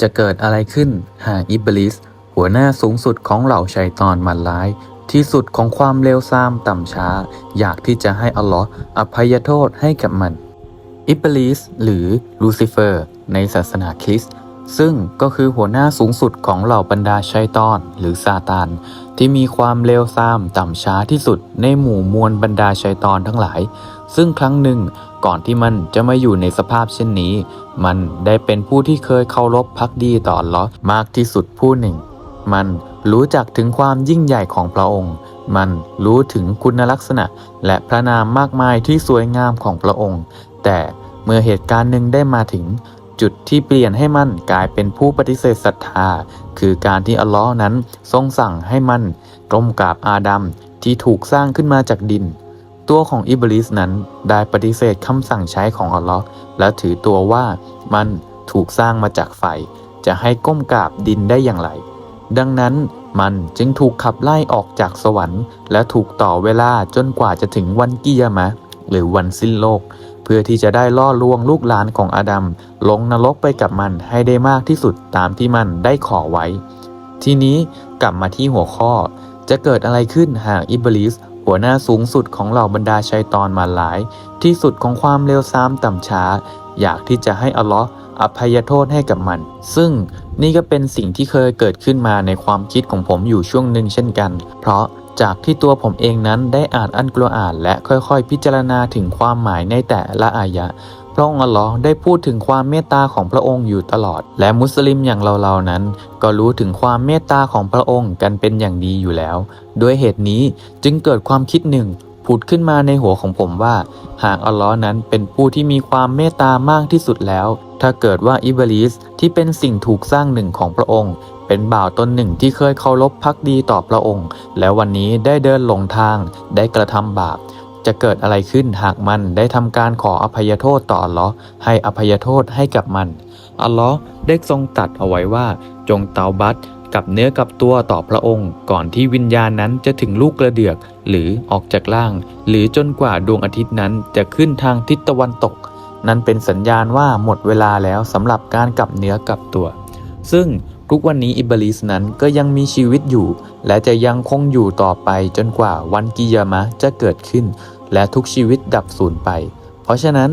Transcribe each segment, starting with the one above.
จะเกิดอะไรขึ้นหากอิบลิส หัวหน้าสูงสุดของเหล่าชัยตอนมันร้าย ที่สุดของความเลวทรามต่ำช้า อยากที่จะให้อัลลอฮ์อภัยโทษให้กับมัน อิบลิส หรือลูซิเฟอร์ ในศาสนาคริสต์ซึ่งก็คือหัวหน้าสูงสุดของเหล่าบรรดาชัยตอน หรือซาตาน ที่มีความเลวทรามต่ำช้าที่สุดในหมู่มวลบรรดาชัยตอนทั้งหลาย ซึ่งครั้งหนึ่งก่อนที่มันจะมาอยู่ในสภาพเช่นนี้ มันได้เป็นผู้ที่เคยเคารพพักดีต่อลอมากที่สุดผู้หนึ่ง มันรู้จักถึงความยิ่งใหญ่ของพระองค์ มันรู้ถึงคุณลักษณะและพระนามมากมายที่สวยงามของพระองค์ แต่เมื่อเหตุการณ์หนึ่งได้มาถึง จุดที่เปลี่ยนให้มันกลายเป็นผู้ปฏิเสธศรัทธา คือการที่อัลลอฮ์นั้นทรงสั่งให้มันกลมกราบอาดัมที่ถูกสร้างขึ้นมาจากดิน ตัวของอิบลิสนั้นได้ปฏิเสธคำสั่งใช้ของอัลลอฮ์และถือตัวว่ามันถูกสร้างมาจากไฟ จะให้ก้มกราบดินได้อย่างไร ดังนั้นมันจึงถูกขับไล่ออกจากสวรรค์ และถูกต่อเวลาจนกว่าจะถึงวันกิยามะห์หรือวันสิ้นโลก เพื่อที่จะได้ล่อลวงลูกหลานของอาดัมลงนรกไปกับมันให้ได้มากที่สุดตามที่มันได้ขอไว้ ทีนี้กลับมาที่หัวข้อ จะเกิดอะไรขึ้นหากอิบลิส หัวหน้าสูงสุดของเหล่าบรรดาชัยตอนมาหลาย ที่สุดของความเลวทรามต่ำช้า อยากที่จะให้อัลลอฮ์อภัยโทษให้กับมัน ซึ่งนี่ก็เป็นสิ่งที่เคยเกิดขึ้นมาในความคิดของผมอยู่ช่วงหนึ่งเช่นกัน เพราะจากที่ตัวผมเองนั้นได้อ่านอันกลัวอาน และค่อยๆ พิจารณาถึงความหมายในแต่ละอายะ พระองค์อัลลอฮ์ได้พูดถึงความเมตตาของพระองค์อยู่ตลอด และมุสลิมอย่างเราๆนั้น ก็รู้ถึงความเมตตาของพระองค์กันเป็นอย่างดีอยู่แล้ว ด้วยเหตุนี้จึงเกิดความคิดหนึ่งผุดขึ้นมาในหัวของผมว่า หากอัลลอฮ์นั้นเป็นผู้ที่มีความเมตตามากที่สุดแล้ว ถ้าเกิดว่าอิบลิสที่เป็นสิ่งถูกสร้างหนึ่งของพระองค์ เป็นบ่าวตนหนึ่งที่เคยเคารพพักดีต่อพระองค์ แล้ววันนี้ได้เดินหลงทางได้กระทำบาป จะเกิดอะไรขึ้นหากมันได้ทำการขออภัยโทษต่ออัลลอฮ์ให้อภัยโทษให้กับมัน อัลลอฮ์ได้ทรงตัดเอาไว้ว่า จงเตาบัตกับเนื้อกับตัวต่อพระองค์ ก่อนที่วิญญาณนั้นจะถึงลูกกระเดือก หรือออกจากล่าง หรือจนกว่าดวงอาทิตย์นั้นจะขึ้นทางทิศตะวันตก นั้นเป็นสัญญาณว่าหมดเวลาแล้วสำหรับการกลับเนื้อกลับตัว ซึ่งทุกวันนี้อิบลิสนั้นก็ยังมีชีวิตอยู่ และจะยังคงอยู่ต่อไปจนกว่าวันกิยามะจะเกิดขึ้น และทุกชีวิตดับสูญไป เพราะฉะนั้น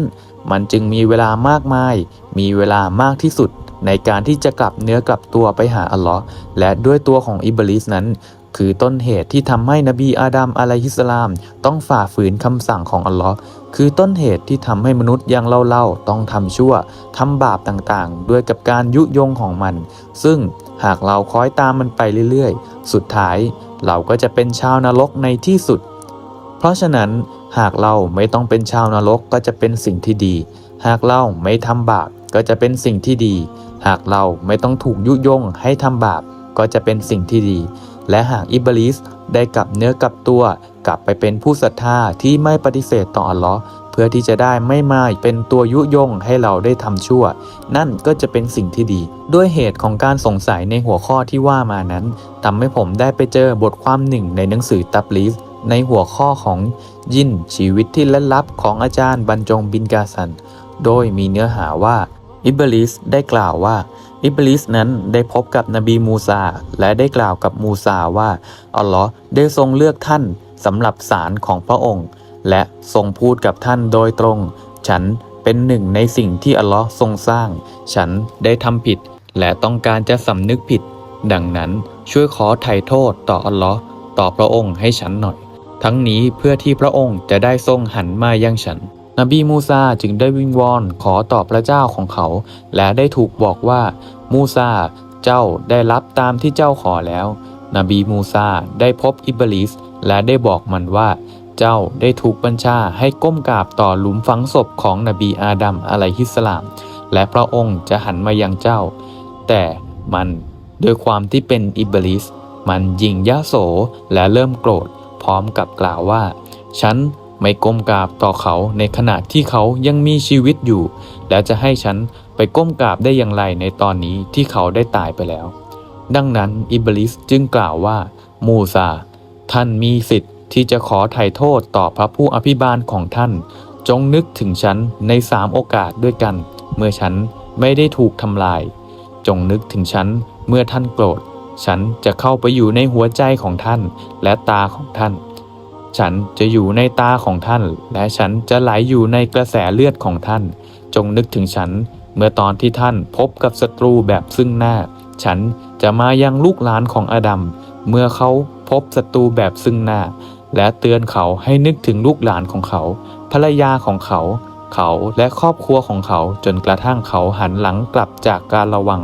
มันจึงมีเวลามากมาย มีเวลามากที่สุดในการที่จะกลับเนื้อกลับตัวไปหาอัลลอฮ์และด้วยตัวของอิบลิสนั้น คือต้นเหตุที่ทำให้นบีอาดัมอะลัยฮิสลาม ต้องฝ่าฝืนคำสั่งของอัลลอฮ์คือต้นเหตุที่ทำให้มนุษย์อย่างเล่าๆ ต้องทำชั่วทำบาปต่างๆ ด้วยกับการยุยงของมัน ซึ่งหากเราคอยตามมันไปเรื่อยๆ สุดท้ายเราก็จะเป็นชาวนรกในที่สุด เพราะฉะนั้นหากเราไม่ต้องเป็นชาวนรกก็จะเป็นสิ่งที่ดี หากเราไม่ทำบาปก็จะเป็นสิ่งที่ดี หากเราไม่ต้องถูกยุยงให้ทำบาปก็จะเป็นสิ่งที่ดี และหากอิบลิสได้กลับเนื้อกลับตัว กลับไปเป็นผู้ศรัทธาที่ไม่ปฏิเสธต่ออัลลอฮ์เพื่อที่จะได้ไม่มาเป็นตัวยุยงให้เราได้ทำชั่ว นั่นก็จะเป็นสิ่งที่ดี ด้วยเหตุของการสงสัยในหัวข้อที่ว่ามานั้นทำให้ผมได้ไปเจอบทความหนึ่งในหนังสือตับลิสในหัวข้อของยินชีวิตที่ลึกลับของอาจารย์บรรจงบินกาสัน โดยมีเนื้อหาว่าอิบลิสได้กล่าวว่า อิบลิสนั้นได้พบกับนบีมูซา และได้กล่าวกับมูซาว่า อัลลอฮ์ได้ทรงเลือกท่านสำหรับสารของพระองค์ และทรงพูดกับท่านโดยตรง ฉันเป็นหนึ่งในสิ่งที่อัลลอฮ์ทรงสร้าง ฉันได้ทำผิด และต้องการจะสำนึกผิด ดังนั้นช่วยขอไถ่โทษต่ออัลลอฮ์ต่อพระองค์ให้ฉันหน่อย ทั้งนี้เพื่อที่พระองค์จะได้ทรงหันมายังฉัน นบีมูซาจึงได้วิงวอนขอต่อพระเจ้าของเขา และได้ถูกบอกว่า มูซาเจ้าได้รับตามที่เจ้าขอแล้ว นบีมูซาได้พบอิบลิส และได้บอกมันว่า เจ้าได้ถูกบัญชาให้ก้มกราบต่อหลุมฝังศพของนบีอาดัมอะลัยฮิสลาม และพระองค์จะหันมายังเจ้า แต่มันด้วยความที่เป็นอิบลิส มันยิงยะโสและเริ่มโกรธ พร้อมกับกล่าวว่า ฉัน ไม่ก้มกราบต่อเขาในขณะที่เขายังมีชีวิตอยู่ และจะให้ฉันไปก้มกราบได้อย่างไรในตอนนี้ที่เขาได้ตายไปแล้ว ดังนั้นอิบลิสจึงกล่าวว่า มูซา ท่านมีสิทธิ์ที่จะขอไถ่โทษต่อพระผู้อภิบาลของท่าน จงนึกถึงฉันในสามโอกาสด้วยกัน เมื่อฉันไม่ได้ถูกทำลาย จงนึกถึงฉันเมื่อท่านโกรธ ฉันจะเข้าไปอยู่ในหัวใจของท่านและตาของท่าน ฉันจะอยู่ในตาของท่าน และฉันจะไหลอยู่ในกระแสเลือดของท่าน จงนึกถึงฉัน เมื่อตอนที่ท่านพบกับศัตรูแบบซึ่งหน้า ฉันจะมายังลูกหลานของอาดัมเมื่อเขาพบศัตรูแบบซึ่งหน้า และเตือนเขาให้นึกถึงลูกหลานของเขา ภรรยาของเขา เขาและครอบครัวของเขาจนกระทั่งเขาหันหลังกลับจากการระวัง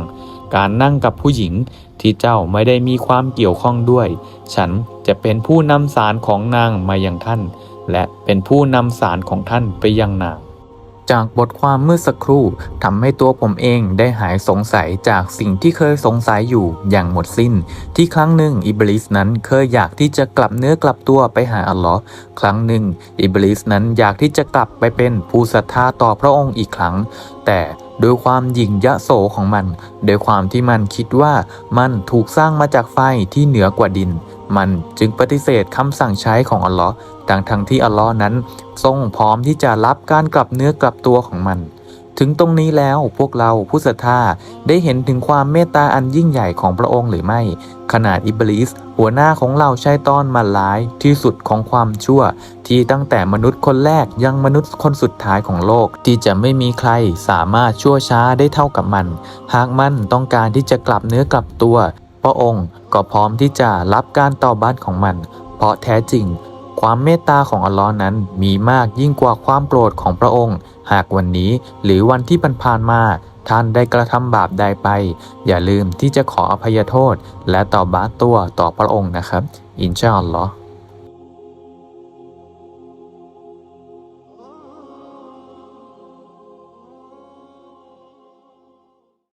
การนั่งกับผู้หญิง ที่เจ้าไม่ได้มีความเกี่ยวข้องด้วย ฉันจะเป็นผู้นำสารของนางมายังท่าน และเป็นผู้นำสารของท่านไปยังนาง จากบทความเมื่อสักครู่ทำให้ตัวผมเองได้หายสงสัยจากสิ่งที่เคยสงสัยอยู่อย่างหมดสิ้น ที่ครั้งหนึ่งอิบลิสนั้นเคยอยากที่จะกลับเนื้อกลับตัวไปหาอัลลอฮ์ครั้งหนึ่งอิบลิสนั้นอยากที่จะกลับไปเป็นผู้ศรัทธาต่อพระองค์อีกครั้ง แต่ โดยความหยิ่งยะโสของมัน โดยความที่มันคิดว่ามันถูกสร้างมาจากไฟที่เหนือกว่าดิน มันจึงปฏิเสธคำสั่งใช้ของอัลลอฮ์ดังทั้งที่อัลลอฮ์นั้น ทรงพร้อมที่จะรับการกลับเนื้อกลับตัวของมัน ถึงตรงนี้แล้วพวกเราผู้ศรัทธาได้เห็นถึงความเมตตาอันยิ่งใหญ่ของพระองค์หรือไม่ ขนาดอิบลิสหัวหน้าของเราใชัยตอนมันร้ายที่สุดของความชั่ว ที่ตั้งแต่มนุษย์คนแรกยังมนุษย์คนสุดท้ายของโลก ที่จะไม่มีใครสามารถชั่วช้าได้เท่ากับมัน หากมันต้องการที่จะกลับเนื้อกลับตัว พระองค์ก็พร้อมที่จะรับการตอบบัตของมัน เพราะแท้จริง ความเมตตาของอัลลอฮ์นั้นมีมากยิ่งกว่าความโกรธของพระองค์ หากวันนี้หรือวันที่ผ่านมา ท่านได้กระทำบาปใดไป อย่าลืมที่จะขออภัยโทษ และตอบบาตตัวต่อพระองค์นะครับ อินชาอัลลอฮ์